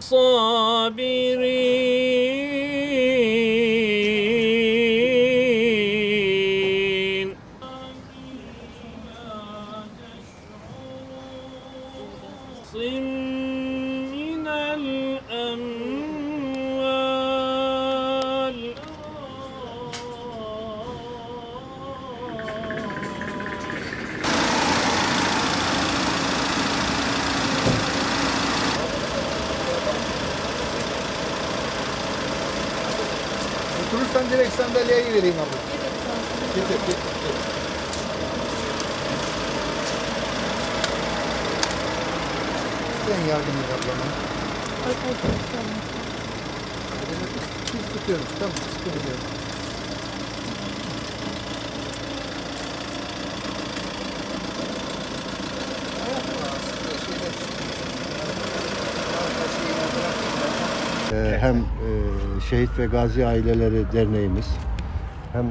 sabirin Oturursan direkt sandalyeye vereyim abla. Getir, getir. Sen yardım et ablama. Biz tutuyoruz tamam sıkıntı yok. Hem e, Şehit ve Gazi Aileleri Derneğimiz hem e,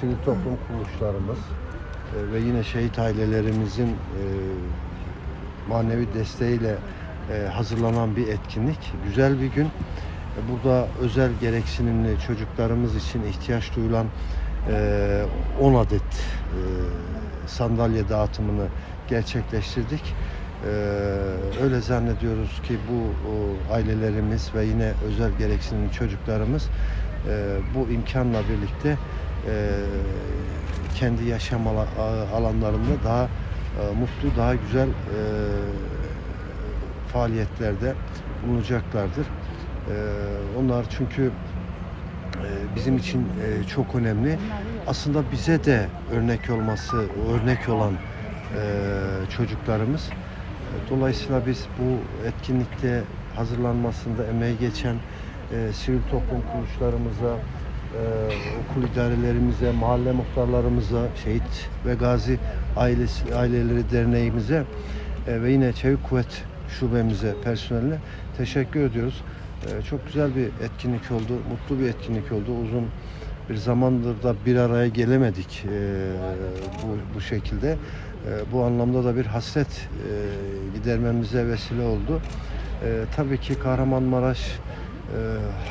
sivil toplum kuruluşlarımız e, ve yine şehit ailelerimizin manevi desteğiyle hazırlanan bir etkinlik. Güzel bir gün. Burada özel gereksinimli çocuklarımız için ihtiyaç duyulan e, 10 adet sandalye dağıtımını gerçekleştirdik. Ee, öyle zannediyoruz ki bu o, ailelerimiz ve yine özel gereksinimli çocuklarımız e, bu imkanla birlikte e, kendi yaşam alanlarında daha e, mutlu, daha güzel e, faaliyetlerde bulunacaklardır. E, onlar çünkü e, bizim için e, çok önemli. Aslında bize de örnek olması, örnek olan e, çocuklarımız. Dolayısıyla biz bu etkinlikte hazırlanmasında emeği geçen e, sivil toplum kuruluşlarımıza, e, okul idarelerimize, mahalle muhtarlarımıza, şehit ve gazi ailesi, aileleri derneğimize e, ve yine Çevik Kuvvet şubemize, personeline teşekkür ediyoruz. E, çok güzel bir etkinlik oldu, mutlu bir etkinlik oldu. Uzun bir zamandır da bir araya gelemedik e, bu, bu şekilde. E, bu anlamda da bir hasret e, gidermemize vesile oldu. E, tabii ki Kahramanmaraş e,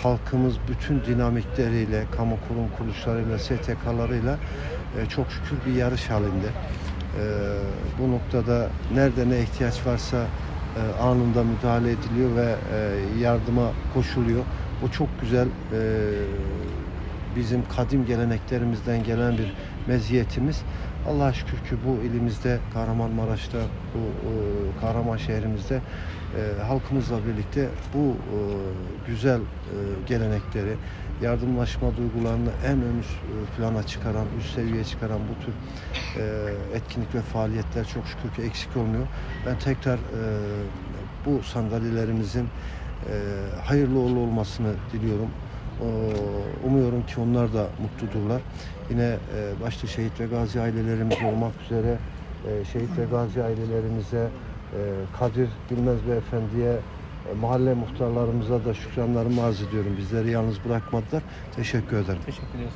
halkımız bütün dinamikleriyle, kamu kurum kuruluşlarıyla, STK'larıyla e, çok şükür bir yarış halinde. E, bu noktada nerede ne ihtiyaç varsa e, anında müdahale ediliyor ve e, yardıma koşuluyor. Bu çok güzel e, bizim kadim geleneklerimizden gelen bir meziyetimiz. Allah'a şükür ki bu ilimizde, Kahramanmaraş'ta, bu e, Kahraman şehrimizde e, halkımızla birlikte bu e, güzel e, gelenekleri, yardımlaşma duygularını en ön e, plana çıkaran, üst seviyeye çıkaran bu tür e, etkinlik ve faaliyetler çok şükür ki eksik olmuyor. Ben tekrar e, bu sandalyelerimizin e, hayırlı uğurlu olmasını diliyorum. Ee, Umuyorum ki onlar da mutludurlar. Yine e, başta şehit ve gazi ailelerimiz olmak üzere e, şehit ve gazi ailelerimize, e, Kadir Gülmez Beyefendi'ye, mahalle muhtarlarımıza da şükranlarımı arz ediyorum. Bizleri yalnız bırakmadılar. Teşekkür ederim. Teşekkür ederiz.